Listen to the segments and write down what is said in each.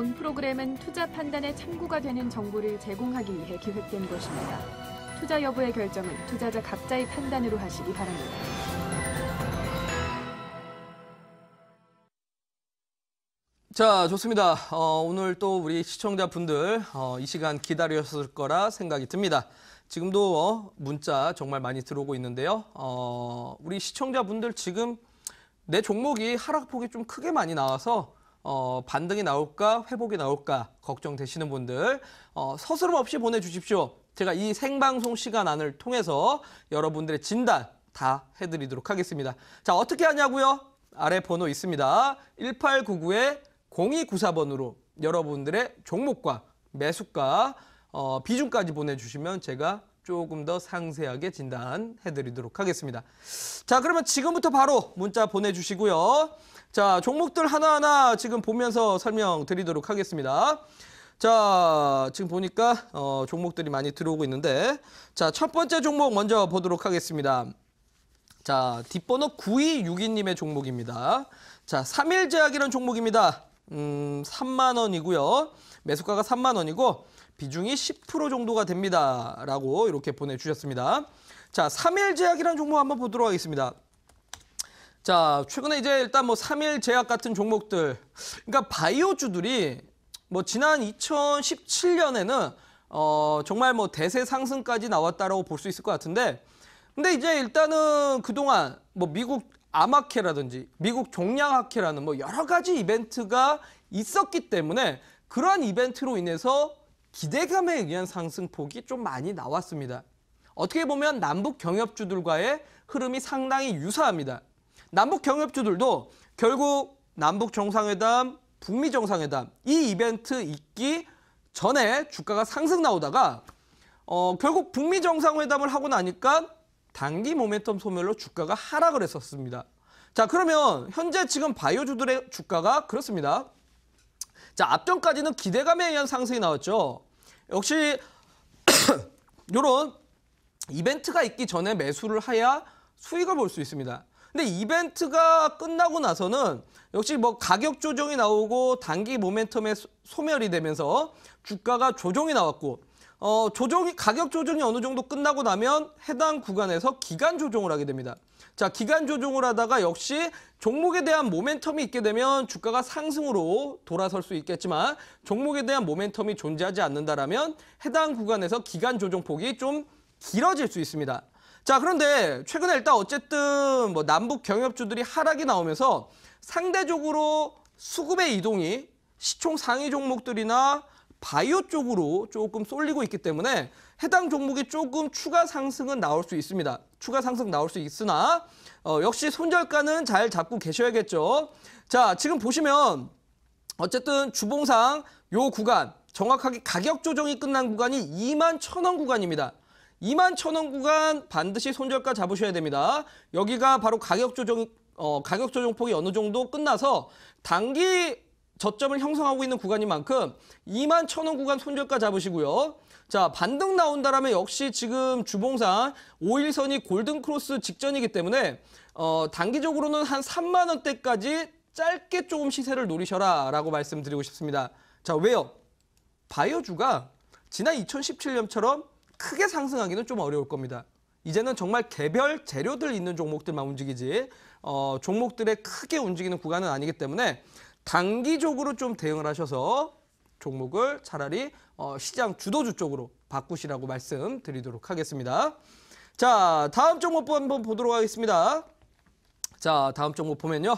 본 프로그램은 투자 판단에 참고가 되는 정보를 제공하기 위해 기획된 것입니다. 투자 여부의 결정은 투자자 각자의 판단으로 하시기 바랍니다. 자, 좋습니다. 어, 오늘 또 우리 시청자분들 어, 이 시간 기다리셨을 거라 생각이 듭니다. 지금도 어, 문자 정말 많이 들어오고 있는데요. 어, 우리 시청자분들 지금 내 종목이 하락폭이 좀 크게 많이 나와서 어, 반등이 나올까 회복이 나올까 걱정되시는 분들 어, 서스럼 없이 보내주십시오. 제가 이 생방송 시간 안을 통해서 여러분들의 진단 다 해드리도록 하겠습니다. 자 어떻게 하냐고요? 아래 번호 있습니다. 1899에 0294번으로 여러분들의 종목과 매수가 어, 비중까지 보내주시면 제가 조금 더 상세하게 진단해드리도록 하겠습니다. 자 그러면 지금부터 바로 문자 보내주시고요. 자 종목들 하나하나 지금 보면서 설명드리도록 하겠습니다. 자 지금 보니까 어, 종목들이 많이 들어오고 있는데 자 첫 번째 종목 먼저 보도록 하겠습니다. 자 뒷번호 9262님의 종목입니다. 자 3일 제약이라는 종목입니다. 음, 3만 원이고요. 매수가가 3만 원이고 비중이 10% 정도가 됩니다. 라고 이렇게 보내 주셨습니다. 자, 3일 제약이라는 종목 한번 보도록 하겠습니다. 자, 최근에 이제 일단 뭐 3일 제약 같은 종목들, 그러니까 바이오주들이 뭐 지난 2017년에는 어, 정말 뭐 대세 상승까지 나왔다라고 볼 수 있을 것 같은데, 근데 이제 일단은 그동안 뭐 미국 아마케라든지 미국 종량학회라는 뭐 여러 가지 이벤트가 있었기 때문에 그러한 이벤트로 인해서 기대감에 의한 상승폭이 좀 많이 나왔습니다. 어떻게 보면 남북 경협주들과의 흐름이 상당히 유사합니다. 남북 경협주들도 결국 남북 정상회담, 북미 정상회담 이 이벤트 있기 전에 주가가 상승 나오다가 어, 결국 북미 정상회담을 하고 나니까 단기 모멘텀 소멸로 주가가 하락을 했었습니다. 자 그러면 현재 지금 바이오주들의 주가가 그렇습니다. 자 앞전까지는 기대감에 의한 상승이 나왔죠. 역시 이런 이벤트가 있기 전에 매수를 해야 수익을 볼 수 있습니다. 근데 이벤트가 끝나고 나서는 역시 뭐 가격 조정이 나오고 단기 모멘텀에 소멸이 되면서 주가가 조정이 나왔고 어, 조정이 가격 조정이 어느 정도 끝나고 나면 해당 구간에서 기간 조정을 하게 됩니다. 자, 기간 조정을 하다가 역시 종목에 대한 모멘텀이 있게 되면 주가가 상승으로 돌아설 수 있겠지만 종목에 대한 모멘텀이 존재하지 않는다라면 해당 구간에서 기간 조정폭이 좀 길어질 수 있습니다. 자, 그런데 최근에 일단 어쨌든 뭐 남북 경협주들이 하락이 나오면서 상대적으로 수급의 이동이 시총 상위 종목들이나 바이오 쪽으로 조금 쏠리고 있기 때문에 해당 종목이 조금 추가 상승은 나올 수 있습니다. 추가 상승 나올 수 있으나 어, 역시 손절가는 잘 잡고 계셔야겠죠. 자, 지금 보시면 어쨌든 주봉상 요 구간 정확하게 가격 조정이 끝난 구간이 2만 1천원 구간입니다. 2만 1천원 구간 반드시 손절가 잡으셔야 됩니다. 여기가 바로 가격 조정 어, 가격 조정 폭이 어느 정도 끝나서 단기 저점을 형성하고 있는 구간인 만큼 2만 1천원 구간 손절가 잡으시고요. 자 반등 나온다라면 역시 지금 주봉상 5일선이 골든크로스 직전이기 때문에 어, 단기적으로는 한 3만 원대까지 짧게 조금 시세를 노리셔라 라고 말씀드리고 싶습니다. 자 왜요? 바이오주가 지난 2017년처럼 크게 상승하기는 좀 어려울 겁니다. 이제는 정말 개별 재료들 있는 종목들만 움직이지 어, 종목들의 크게 움직이는 구간은 아니기 때문에 단기적으로 좀 대응을 하셔서 종목을 차라리 어, 시장 주도주 쪽으로 바꾸시라고 말씀드리도록 하겠습니다. 자, 다음 종목 한번 보도록 하겠습니다. 자, 다음 종목 보면요.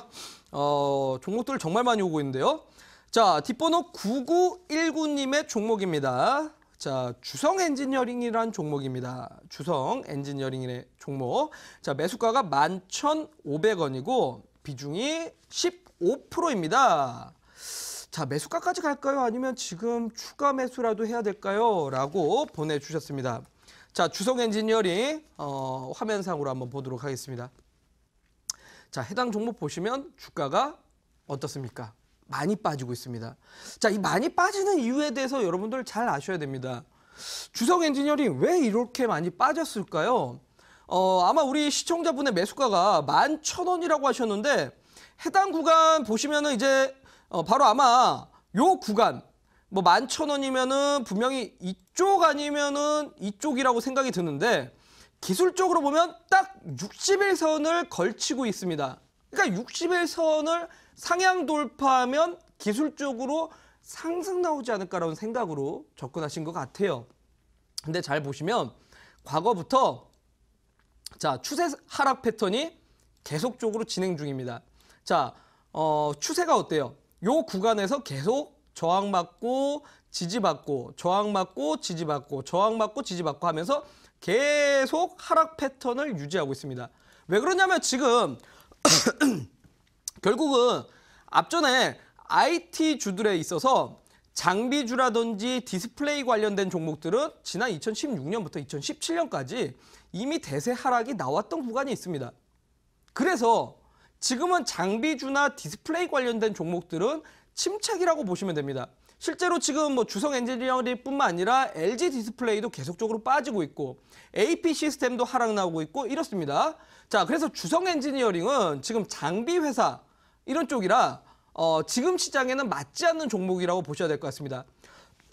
어, 종목들 정말 많이 오고 있는데요. 자, 뒷번호 9919님의 종목입니다. 자, 주성 엔지니어링이란 종목입니다. 주성 엔지니어링의 종목. 자, 매수가가 11,500원이고 비중이 15%입니다. 자, 매수가까지 갈까요? 아니면 지금 추가 매수라도 해야 될까요? 라고 보내주셨습니다. 자, 주성 엔지니어링 어, 화면상으로 한번 보도록 하겠습니다. 자, 해당 종목 보시면 주가가 어떻습니까? 많이 빠지고 있습니다. 자, 이 많이 빠지는 이유에 대해서 여러분들 잘 아셔야 됩니다. 주성 엔지니어링 왜 이렇게 많이 빠졌을까요? 어, 아마 우리 시청자분의 매수가가 11,000원이라고 하셨는데 해당 구간 보시면은 이제 어, 바로 아마 요 구간 뭐 11,000원이면은 분명히 이쪽 아니면은 이쪽이라고 생각이 드는데 기술적으로 보면 딱 60일선을 걸치고 있습니다. 그러니까 60일선을 상향 돌파하면 기술적으로 상승 나오지 않을까라는 생각으로 접근하신 것 같아요. 근데 잘 보시면 과거부터 자 추세 하락 패턴이 계속적으로 진행 중입니다. 자 어, 추세가 어때요? 요 구간에서 계속 저항받고 지지받고 저항받고 지지받고 저항받고 지지받고 하면서 계속 하락 패턴을 유지하고 있습니다. 왜 그러냐면 지금 결국은 앞전에 IT 주들에 있어서 장비주라든지 디스플레이 관련된 종목들은 지난 2016년부터 2017년까지 이미 대세 하락이 나왔던 구간이 있습니다. 그래서 지금은 장비주나 디스플레이 관련된 종목들은 침착이라고 보시면 됩니다. 실제로 지금 뭐 주성 엔지니어링뿐만 아니라 LG 디스플레이도 계속적으로 빠지고 있고 AP 시스템도 하락 나오고 있고 이렇습니다. 자, 그래서 주성 엔지니어링은 지금 장비 회사 이런 쪽이라 어, 지금 시장에는 맞지 않는 종목이라고 보셔야 될 것 같습니다.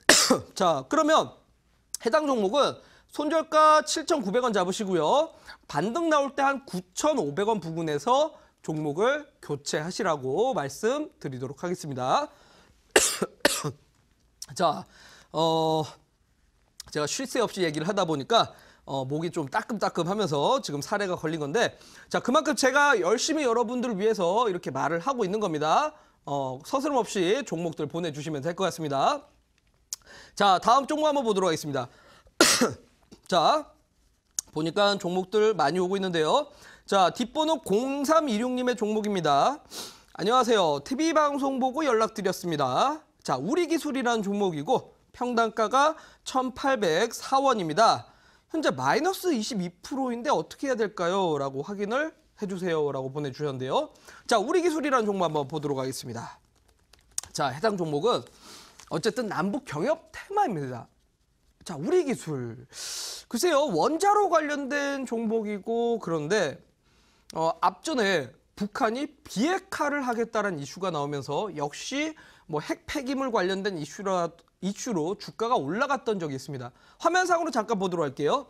자, 그러면 해당 종목은 손절가 7,900원 잡으시고요. 반등 나올 때 한 9,500원 부근에서 종목을 교체하시라고 말씀드리도록 하겠습니다. 자, 어, 제가 쉴 새 없이 얘기를 하다 보니까 어, 목이 좀 따끔따끔하면서 지금 사례가 걸린 건데 자 그만큼 제가 열심히 여러분들을 위해서 이렇게 말을 하고 있는 겁니다. 어, 서스럼 없이 종목들 보내주시면 될 것 같습니다. 자 다음 종목 한번 보도록 하겠습니다. 자 보니까 종목들 많이 오고 있는데요. 자 뒷번호 0326님의 종목입니다. 안녕하세요. TV 방송 보고 연락드렸습니다. 자 우리 기술이라는 종목이고 평단가가 1,804원입니다. 현재 마이너스 22%인데 어떻게 해야 될까요? 라고 확인을 해주세요. 라고 보내주셨는데요. 자, 우리 기술이라는 종목 한번 보도록 하겠습니다. 자, 해당 종목은 어쨌든 남북 경협 테마입니다. 자, 우리 기술. 글쎄요, 원자로 관련된 종목이고 그런데 어, 앞전에 북한이 비핵화를 하겠다는 이슈가 나오면서 역시 뭐 핵 폐기물 관련된 이슈라 이슈로 주가가 올라갔던 적이 있습니다. 화면상으로 잠깐 보도록 할게요.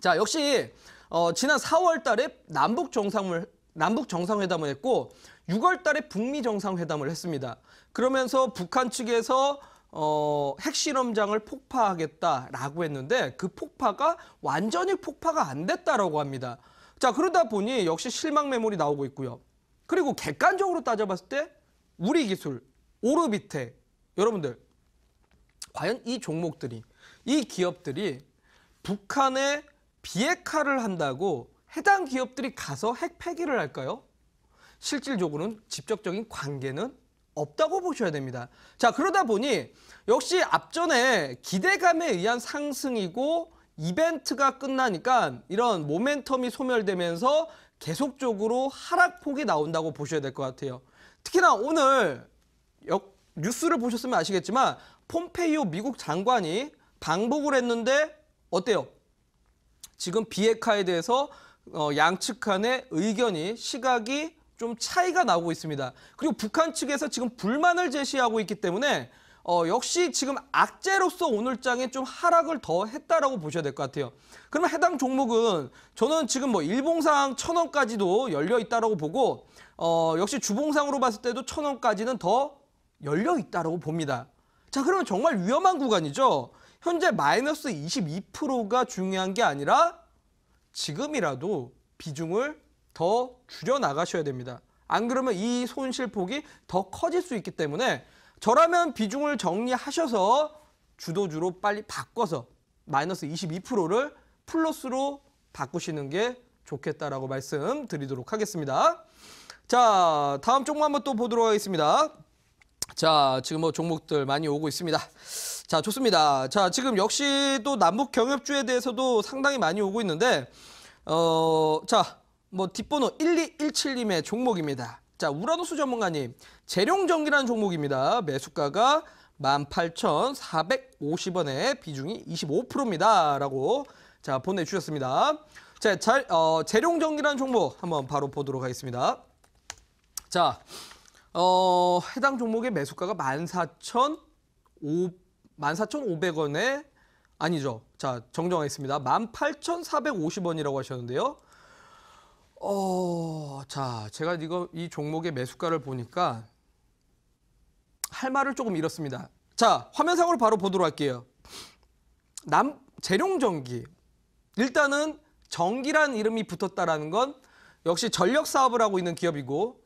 자, 역시 어, 지난 4월 달에 남북 정상을 남북 정상회담을 했고 6월 달에 북미 정상회담을 했습니다. 그러면서 북한 측에서 어, 핵실험장을 폭파하겠다라고 했는데 그 폭파가 완전히 폭파가 안 됐다라고 합니다. 자, 그러다 보니 역시 실망 매물이 나오고 있고요. 그리고 객관적으로 따져봤을 때 우리 기술, 오르비테 여러분들 과연 이 종목들이 이 기업들이 북한에 비핵화를 한다고 해당 기업들이 가서 핵 폐기를 할까요? 실질적으로는 직접적인 관계는 없다고 보셔야 됩니다. 자, 그러다 보니 역시 앞전에 기대감에 의한 상승이고 이벤트가 끝나니까 이런 모멘텀이 소멸되면서 계속적으로 하락폭이 나온다고 보셔야 될 것 같아요. 특히나 오늘 역, 뉴스를 보셨으면 아시겠지만 폼페이오 미국 장관이 방북을 했는데 어때요? 지금 비핵화에 대해서 어, 양측 간의 의견이 시각이 좀 차이가 나고 있습니다. 그리고 북한 측에서 지금 불만을 제시하고 있기 때문에 어, 역시 지금 악재로서 오늘장에 좀 하락을 더 했다라고 보셔야 될 것 같아요. 그러면 해당 종목은 저는 지금 뭐 일봉상 천 원까지도 열려 있다라고 보고 어, 역시 주봉상으로 봤을 때도 천 원까지는 더 열려 있다라고 봅니다. 자, 그러면 정말 위험한 구간이죠. 현재 마이너스 22%가 중요한 게 아니라 지금이라도 비중을 더 줄여 나가셔야 됩니다. 안 그러면 이 손실폭이 더 커질 수 있기 때문에 저라면 비중을 정리하셔서 주도주로 빨리 바꿔서 마이너스 22%를 플러스로 바꾸시는 게 좋겠다라고 말씀드리도록 하겠습니다. 자, 다음 종목 한번 또 보도록 하겠습니다. 자, 지금 뭐 종목들 많이 오고 있습니다. 자, 좋습니다. 자, 지금 역시 또 남북 경협주에 대해서도 상당히 많이 오고 있는데, 어, 자, 뭐 뒷번호 1217님의 종목입니다. 자, 우라노스 전문가님, 재룡전기라는 종목입니다. 매수가가 18,450원에 비중이 25%입니다. 라고 자, 보내주셨습니다. 자, 잘, 어, 재룡전기라는 종목 한번 바로 보도록 하겠습니다. 자, 어, 해당 종목의 매수가가 14,000 14,500원에 아니죠. 자, 정정하겠습니다. 18,450원이라고 하셨는데요. 어, 자, 제가 이거 이 종목의 매수가를 보니까 할 말을 조금 잃었습니다. 자, 화면상으로 바로 보도록 할게요. 남 재룡전기. 일단은 전기란 이름이 붙었다라는 건 역시 전력 사업을 하고 있는 기업이고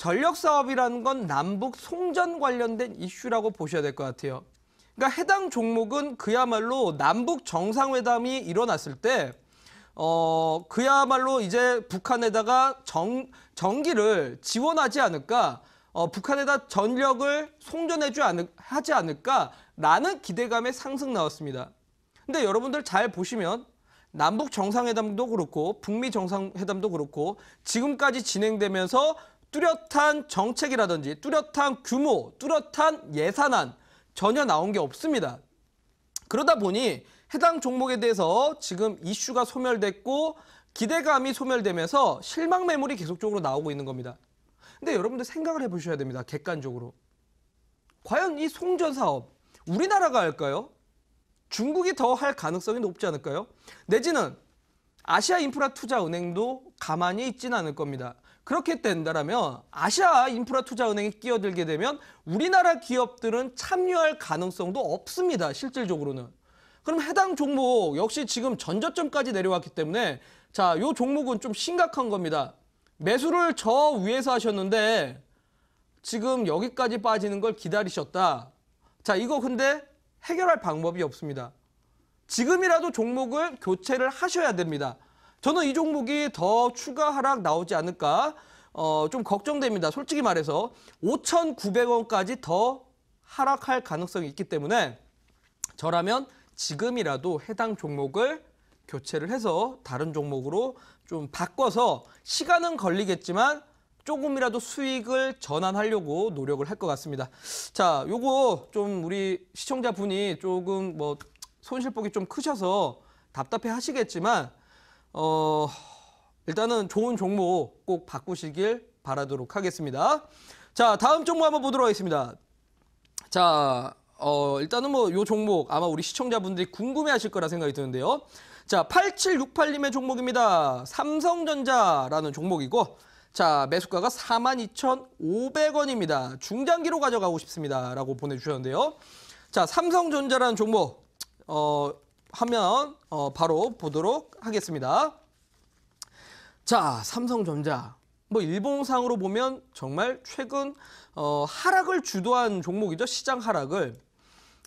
전력 사업이라는 건 남북 송전 관련된 이슈라고 보셔야 될 것 같아요. 그러니까 해당 종목은 그야말로 남북 정상회담이 일어났을 때 어, 그야말로 이제 북한에다가 정, 전기를 지원하지 않을까, 어, 북한에다 전력을 송전해주 않을, 하지 않을까라는 기대감에 상승 나왔습니다. 근데 여러분들 잘 보시면 남북 정상회담도 그렇고 북미 정상회담도 그렇고 지금까지 진행되면서 뚜렷한 정책이라든지 뚜렷한 규모, 뚜렷한 예산안 전혀 나온 게 없습니다. 그러다 보니 해당 종목에 대해서 지금 이슈가 소멸됐고 기대감이 소멸되면서 실망 매물이 계속적으로 나오고 있는 겁니다. 근데 여러분들 생각을 해보셔야 됩니다. 객관적으로. 과연 이 송전 사업 우리나라가 할까요? 중국이 더 할 가능성이 높지 않을까요? 내지는 아시아 인프라 투자 은행도 가만히 있지는 않을 겁니다. 그렇게 된다면 아시아 인프라 투자 은행이 끼어들게 되면 우리나라 기업들은 참여할 가능성도 없습니다. 실질적으로는. 그럼 해당 종목 역시 지금 전저점까지 내려왔기 때문에 자, 요 종목은 좀 심각한 겁니다. 매수를 저 위에서 하셨는데 지금 여기까지 빠지는 걸 기다리셨다. 자, 이거 근데 해결할 방법이 없습니다. 지금이라도 종목을 교체를 하셔야 됩니다. 저는 이 종목이 더 추가 하락 나오지 않을까 어, 좀 걱정됩니다. 솔직히 말해서 5,900원까지 더 하락할 가능성이 있기 때문에 저라면 지금이라도 해당 종목을 교체를 해서 다른 종목으로 좀 바꿔서 시간은 걸리겠지만 조금이라도 수익을 전환하려고 노력을 할 것 같습니다. 자, 요거 좀 우리 시청자분이 조금 뭐 손실폭이 좀 크셔서 답답해 하시겠지만 어 일단은 좋은 종목 꼭 바꾸시길 바라도록 하겠습니다. 자, 다음 종목 한번 보도록 하겠습니다. 자, 어, 일단은 뭐 요 종목 아마 우리 시청자분들이 궁금해 하실 거라 생각이 드는데요. 자, 8768님의 종목입니다. 삼성전자라는 종목이고 자, 매수가가 42,500원입니다. 중장기로 가져가고 싶습니다. 라고 보내주셨는데요. 자, 삼성전자라는 종목 어, 하면 어, 바로 보도록 하겠습니다. 자, 삼성전자. 뭐 일봉상으로 보면 정말 최근 어, 하락을 주도한 종목이죠. 시장 하락을.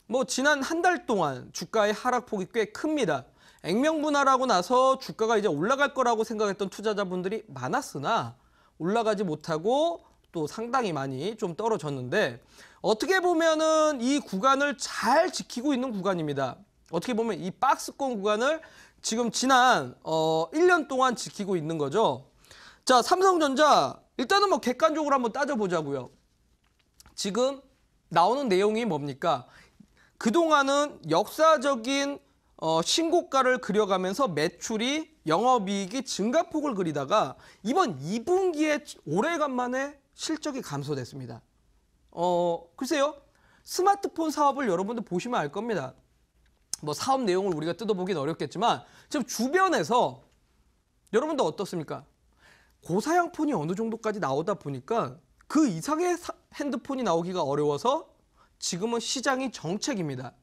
뭐 지난 한 달 동안 주가의 하락폭이 꽤 큽니다. 액면 분할하고 나서 주가가 이제 올라갈 거라고 생각했던 투자자분들이 많았으나 올라가지 못하고 또 상당히 많이 좀 떨어졌는데 어떻게 보면은 이 구간을 잘 지키고 있는 구간입니다. 어떻게 보면 이 박스권 구간을 지금 지난 어 1년 동안 지키고 있는 거죠. 자, 삼성전자 일단은 뭐 객관적으로 한번 따져보자고요. 지금 나오는 내용이 뭡니까? 그동안은 역사적인 어, 신고가를 그려가면서 매출이 영업이익이 증가폭을 그리다가 이번 2분기에 오래간만에 실적이 감소됐습니다. 어, 글쎄요. 스마트폰 사업을 여러분들 보시면 알 겁니다. 뭐 사업 내용을 우리가 뜯어보긴 어렵겠지만 지금 주변에서 여러분들 어떻습니까? 고사양 폰이 어느 정도까지 나오다 보니까 그 이상의 사- 핸드폰이 나오기가 어려워서 지금은 시장이 정책입니다.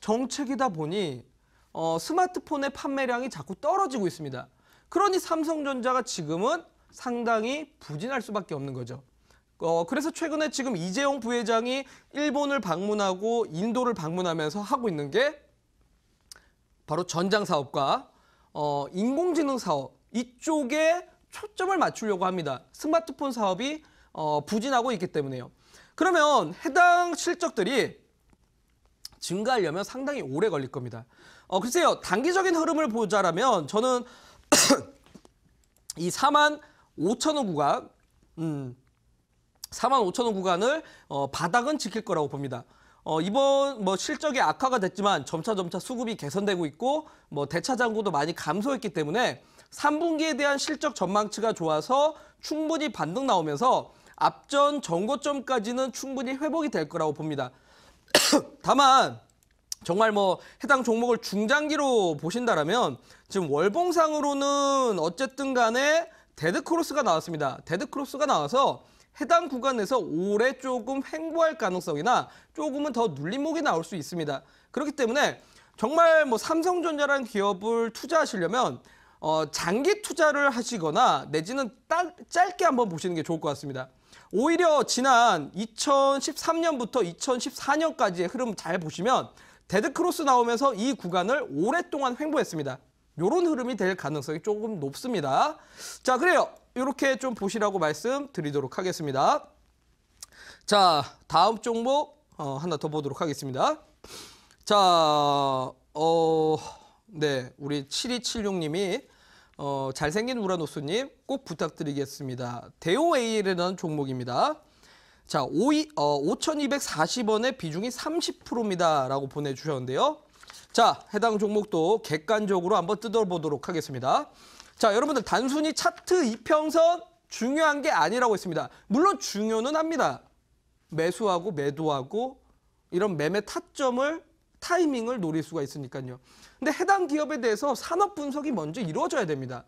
정책이다 보니 어, 스마트폰의 판매량이 자꾸 떨어지고 있습니다. 그러니 삼성전자가 지금은 상당히 부진할 수밖에 없는 거죠. 어, 그래서 최근에 지금 이재용 부회장이 일본을 방문하고 인도를 방문하면서 하고 있는 게 바로 전장 사업과 어, 인공지능 사업 이쪽에 초점을 맞추려고 합니다. 스마트폰 사업이 어, 부진하고 있기 때문에요. 그러면 해당 실적들이 증가하려면 상당히 오래 걸릴 겁니다. 어, 글쎄요, 단기적인 흐름을 보자라면 저는 이 4만 5천 원 구간, 음, 4만 5천 원 구간을 어, 바닥은 지킬 거라고 봅니다. 어, 이번 뭐 실적이 악화가 됐지만 점차 점차 수급이 개선되고 있고 뭐 대차 잔고도 많이 감소했기 때문에 3분기에 대한 실적 전망치가 좋아서 충분히 반등 나오면서 앞전 정고점까지는 충분히 회복이 될 거라고 봅니다. 다만 정말 뭐 해당 종목을 중장기로 보신다라면 지금 월봉상으로는 어쨌든 간에 데드크로스가 나왔습니다. 데드크로스가 나와서 해당 구간에서 올해 조금 횡보할 가능성이나 조금은 더 눌림목이 나올 수 있습니다. 그렇기 때문에 정말 뭐 삼성전자라는 기업을 투자하시려면 어, 장기 투자를 하시거나 내지는 딸, 짧게 한번 보시는 게 좋을 것 같습니다. 오히려 지난 2013년부터 2014년까지의 흐름 잘 보시면 데드크로스 나오면서 이 구간을 오랫동안 횡보했습니다. 이런 흐름이 될 가능성이 조금 높습니다. 자, 그래요. 이렇게 좀 보시라고 말씀드리도록 하겠습니다. 자, 다음 종목 어, 하나 더 보도록 하겠습니다. 자, 어, 네, 우리 7276님이 어, 잘생긴 우라노스님 꼭 부탁드리겠습니다. 대오AL이라는 종목입니다. 자, 5, 어, 5,240원의 비중이 30%입니다. 라고 보내주셨는데요. 자, 해당 종목도 객관적으로 한번 뜯어보도록 하겠습니다. 자, 여러분들 단순히 차트 이평선 중요한 게 아니라고 했습니다. 물론 중요는 합니다. 매수하고 매도하고 이런 매매 타점을 타이밍을 노릴 수가 있으니까요. 근데 해당 기업에 대해서 산업 분석이 먼저 이루어져야 됩니다.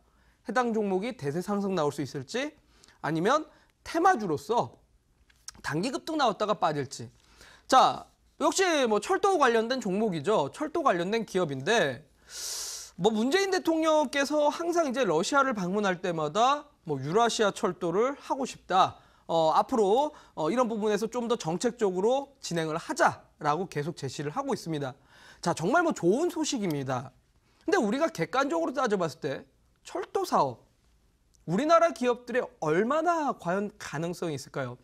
해당 종목이 대세 상승 나올 수 있을지 아니면 테마주로서 단기 급등 나왔다가 빠질지. 자, 역시 뭐 철도 관련된 종목이죠. 철도 관련된 기업인데 뭐 문재인 대통령께서 항상 이제 러시아를 방문할 때마다 뭐 유라시아 철도를 하고 싶다. 어, 앞으로 어, 이런 부분에서 좀 더 정책적으로 진행을 하자라고 계속 제시를 하고 있습니다. 자, 정말 뭐 좋은 소식입니다. 근데 우리가 객관적으로 따져봤을 때 철도 사업, 우리나라 기업들의 얼마나 과연 가능성이 있을까요?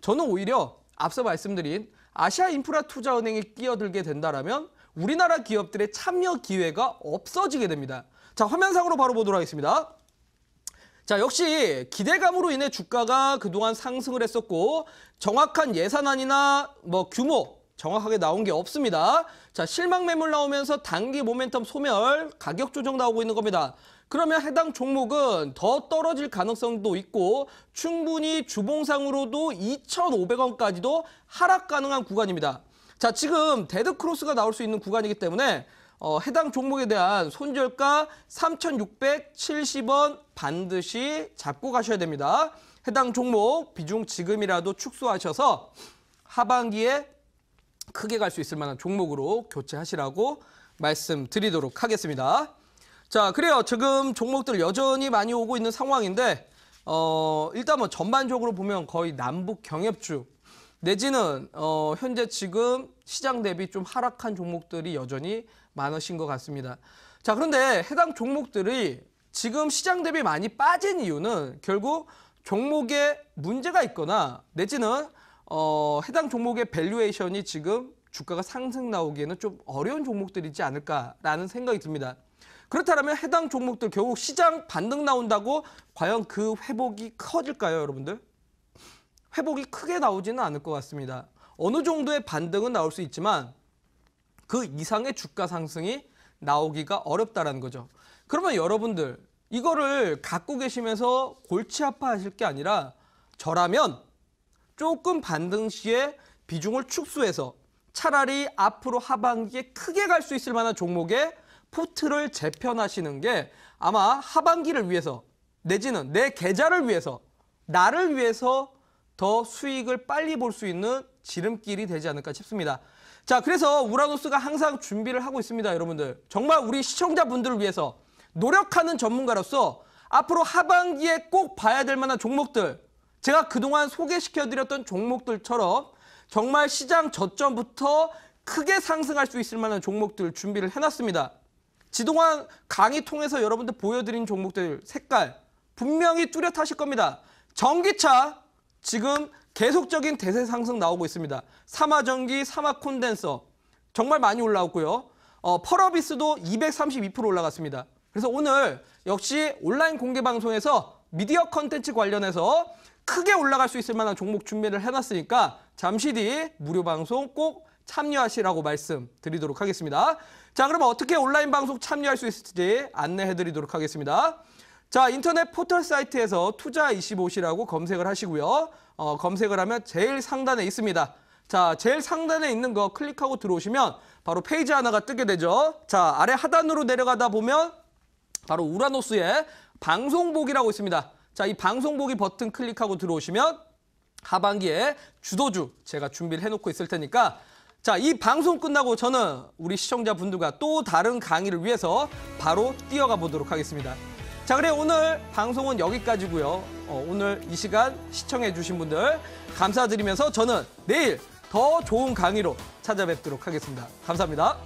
저는 오히려 앞서 말씀드린 아시아 인프라 투자은행이 끼어들게 된다라면 우리나라 기업들의 참여 기회가 없어지게 됩니다. 자, 화면상으로 바로 보도록 하겠습니다. 자, 역시 기대감으로 인해 주가가 그동안 상승을 했었고 정확한 예산안이나 뭐 규모 정확하게 나온 게 없습니다. 자, 실망 매물 나오면서 단기 모멘텀 소멸, 가격 조정 나오고 있는 겁니다. 그러면 해당 종목은 더 떨어질 가능성도 있고 충분히 주봉상으로도 2,500원까지도 하락 가능한 구간입니다. 자, 지금 데드 크로스가 나올 수 있는 구간이기 때문에 어, 해당 종목에 대한 손절가 3,670원 반드시 잡고 가셔야 됩니다. 해당 종목 비중 지금이라도 축소하셔서 하반기에 크게 갈 수 있을 만한 종목으로 교체하시라고 말씀드리도록 하겠습니다. 자, 그래요. 지금 종목들 여전히 많이 오고 있는 상황인데 어, 일단 뭐 전반적으로 보면 거의 남북 경협주 내지는 어, 현재 지금 시장 대비 좀 하락한 종목들이 여전히 많으신 것 같습니다. 자, 그런데 해당 종목들이 지금 시장 대비 많이 빠진 이유는 결국 종목에 문제가 있거나 내지는 어, 해당 종목의 밸류에이션이 지금 주가가 상승 나오기에는 좀 어려운 종목들이지 않을까라는 생각이 듭니다. 그렇다면 해당 종목들 결국 시장 반등 나온다고 과연 그 회복이 커질까요, 여러분들? 회복이 크게 나오지는 않을 것 같습니다. 어느 정도의 반등은 나올 수 있지만 그 이상의 주가 상승이 나오기가 어렵다라는 거죠. 그러면 여러분들 이거를 갖고 계시면서 골치 아파하실 게 아니라 저라면 조금 반등 시에 비중을 축소해서 차라리 앞으로 하반기에 크게 갈 수 있을 만한 종목에 포트를 재편하시는 게 아마 하반기를 위해서 내지는 내 계좌를 위해서 나를 위해서 더 수익을 빨리 볼 수 있는 지름길이 되지 않을까 싶습니다. 자, 그래서 우라노스가 항상 준비를 하고 있습니다, 여러분들. 정말 우리 시청자분들을 위해서 노력하는 전문가로서 앞으로 하반기에 꼭 봐야 될 만한 종목들, 제가 그동안 소개시켜드렸던 종목들처럼 정말 시장 저점부터 크게 상승할 수 있을 만한 종목들 준비를 해놨습니다. 지동안 강의 통해서 여러분들 보여드린 종목들 색깔 분명히 뚜렷하실 겁니다. 전기차 지금 계속적인 대세 상승 나오고 있습니다. 삼화전기, 삼화콘덴서 정말 많이 올라왔고요. 어, 펄어비스도 232% 올라갔습니다. 그래서 오늘 역시 온라인 공개 방송에서 미디어 컨텐츠 관련해서 크게 올라갈 수 있을 만한 종목 준비를 해놨으니까 잠시 뒤 무료 방송 꼭 참여하시라고 말씀드리도록 하겠습니다. 자, 그러면 어떻게 온라인 방송 참여할 수 있을지 안내해 드리도록 하겠습니다. 자, 자, 인터넷 포털 사이트에서 투자25시라고 검색을 하시고요. 어, 검색을 하면 제일 상단에 있습니다. 자, 제일 상단에 있는 거 클릭하고 들어오시면 바로 페이지 하나가 뜨게 되죠. 자, 아래 하단으로 내려가다 보면 바로 우라노스의 방송보기라고 있습니다. 자, 이 방송보기 버튼 클릭하고 들어오시면 하반기에 주도주 제가 준비를 해놓고 있을 테니까 자, 이 방송 끝나고 저는 우리 시청자분들과 또 다른 강의를 위해서 바로 뛰어가 보도록 하겠습니다. 자, 그래 오늘 방송은 여기까지고요. 어, 오늘 이 시간 시청해 주신 분들 감사드리면서 저는 내일 더 좋은 강의로 찾아뵙도록 하겠습니다. 감사합니다.